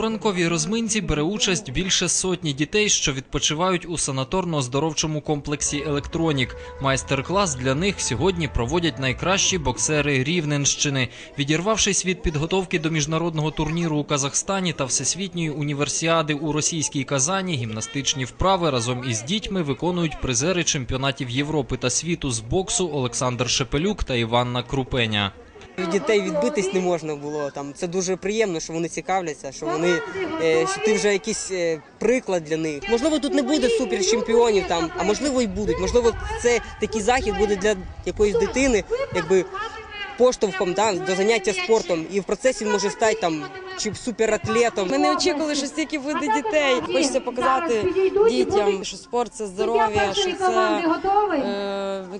Ранковій розминці бере участь більше сотні дітей, що відпочивають у санаторно-оздоровчому комплексі Електронік. Майстер-клас для них сьогодні проводять найкращі боксери Рівненщини. Відірвавшись від підготовки до міжнародного турніру у Казахстані та всесвітньої універсіади у російській Казані, гімнастичні вправи разом із дітьми виконують призери чемпіонатів Європи та світу з боксу Олександр Шепелюк та Іванна Крупеня. Від дітей відбитись не можна було. Там це дуже приємно, що вони цікавляться, що вони е, що ти вже якийсь е, приклад для них. Можливо, тут не буде суперчемпіонів там, а можливо, і будуть. Можливо, це такий захід буде для якоїсь дитини, якби поштовхом да, до заняття спортом. І в процесі він може стати там чи суператлетом. Ми не очікували, що стільки буде дітей. Хочеться показати дітям, що спорт це здоров'я, що це е,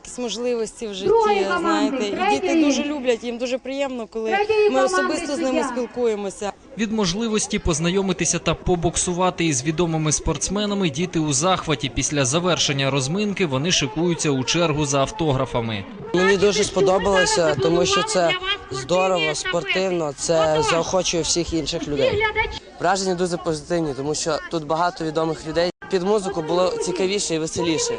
якісь можливості в житті. Знаєте, і діти дуже люблять. Їм дуже приємно, коли ми особисто з ними спілкуємося. Від можливості познайомитися та побоксувати із відомими спортсменами діти у захваті. Після завершення розминки вони шикуються у чергу за автографами. Мені дуже сподобалося, тому що це здорово, спортивно, це заохочує всіх інших людей. Враження дуже позитивні, тому що тут багато відомих людей. Під музику було цікавіше і веселіше,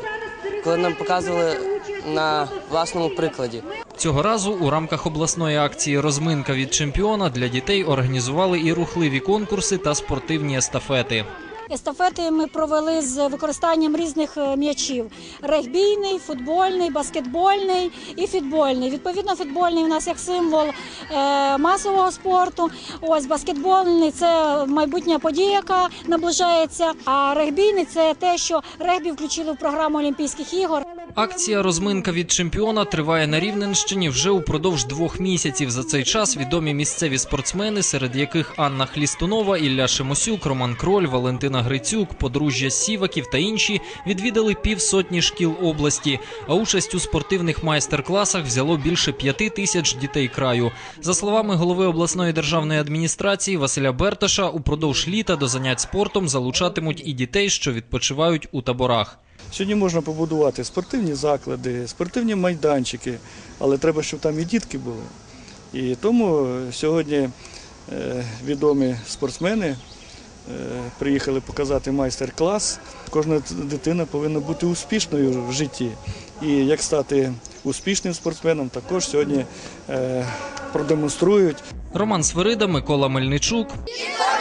коли нам показували на власному прикладі. Цього разу у рамках обласної акції Розминка від чемпіона для дітей організували і рухливі конкурси та спортивні естафети. Естафети ми провели з використанням різних е, м'ячів: регбійний, футбольний, баскетбольний і футбольний. Відповідно, футбольний у нас як символ е, масового спорту. Ось баскетбольний це майбутня подія, яка наближається. А регбійний це те, що регбі включили в програму Олімпійських ігор. Акція Розминка від чемпіона триває на Рівненщині вже упродовж двох місяців. За цей час відомі місцеві спортсмени, серед яких Анна Хлістунова, Ілля Шимосюк, Роман Кроль, Валентина Грицюк, подружжя Сіваків та інші відвідали півсотні шкіл області. А участь у спортивних майстер-класах взяло більше п'яти тисяч дітей краю. За словами голови обласної державної адміністрації Василя Бертоша, упродовж літа до занять спортом залучатимуть і дітей, що відпочивають у таборах. Сьогодні можна побудувати спортивні заклади, спортивні майданчики, але треба, щоб там і дітки були. І тому сьогодні е, відомі спортсмени е, приїхали показати майстер-клас. Кожна дитина повинна бути успішною в житті. І як стати успішним спортсменом, також сьогодні е, продемонструють. Роман Свирида, Микола Мельничук. Вітаю!